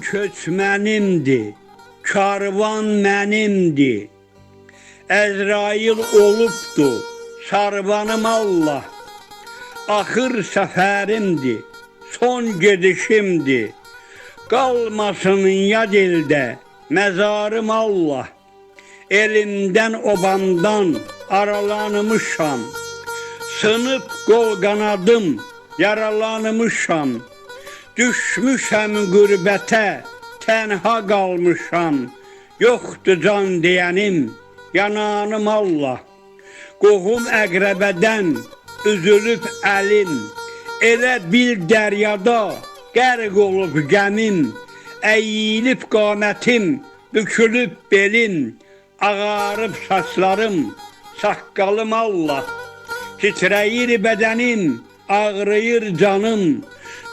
köçmənimdir, karvan mənimdir. Əzrail olubdu, sarvanım Allah. Axır səfərimdir, son gedişimdir. Qalmasın yad eldə, məzarım Allah. Elimdən obamdan aralanmışam. Sınıb qol qanadım, yaralanmışam. Düşmüşəm qürbətə, tənha qalmışam. Yoxdur can deyənim, yananım Allah. Qohum əqrəbədən üzülüb əlim. Elə bil dəryada qərq olub gəmim. Əyilib qamətim, bükülüb belim. Ağarıb saçlarım, saqqalım Allah. Titrəyir bədənim, ağrıyır canım.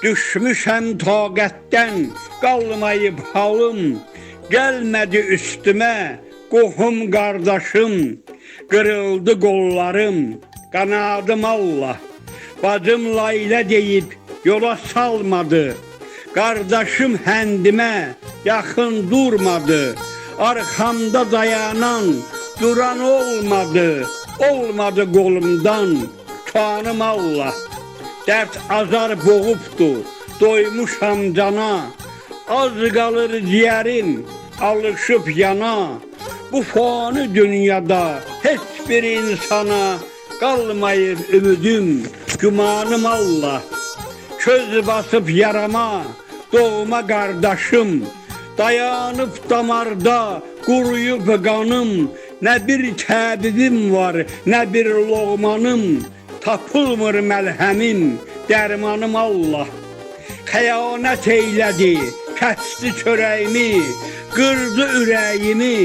Düşmüşəm taqətdən, qalmayıb halım. Gəlmədi üstümə qohum qardaşım. Qırıldı qollarım, qanadım Allah. Bacım Laylə deyib yola salmadı. Qardaşım həndimə yaxın durmadı. Arxamda dayanan, duran olmadı. Olmadı qolumdan, tutanım Allah. Dərd azar boğubdu, doymuşam cana. Az qalır ciyərim, alışıb yana. Bu fani dünyada heç bir insana qalmayıb ümidim, gümanım Allah. Köz basıb yarama, doğma qardaşım. Dayanıb damarda, quruyub qanım. Nə bir təbibim var, nə bir loğmanım. Tapılmır məlhəmim, dərmanım Allah. Xəyanət eylədi, kəsdi çörəyimi, qırdı ürəyimi,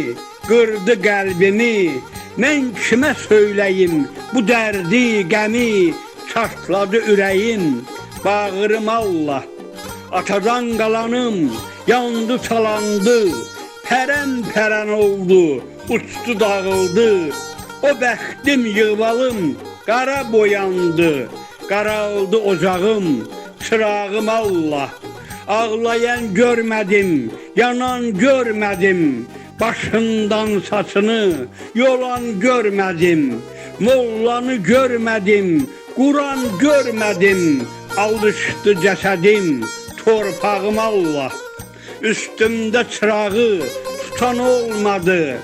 qırdı qəlbimi. Mən kimə söyləyim bu dərdi, qəmi, çatladı ürəyim, bağrım Allah. Atadan qalanım yandı talandı, pərən pərən oldu, uçdu dağıldı. O bəxtim yığvalım qara boyandı, qaraldı ocağım, çırağım Allah. Ağlayan görmədim, yanan görmədim, başından saçını yolan görmədim. Mollanı görmədim, Quran görmədim, alışdı cəsədim, torpağım Allah. Üstümdə çırağı tutan olmadı.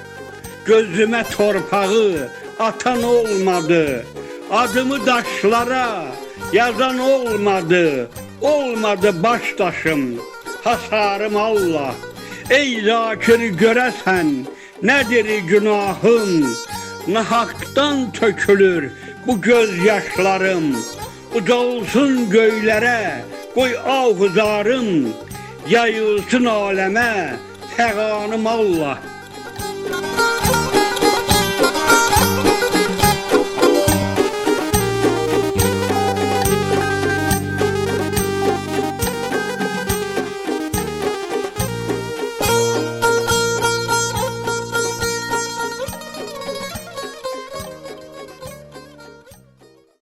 Gözümə torpağı atan olmadı. Adımı daşlara yazan olmadı. Olmadı baş daşım, hasarım Allah. Ey zakir görəsən, nədir günahım? Nahaqdan tökülür bu göz yaşlarım. Ucalsın göylərə, qoy ahuzarım. Yayılsın aləmə, fəğanım Allah.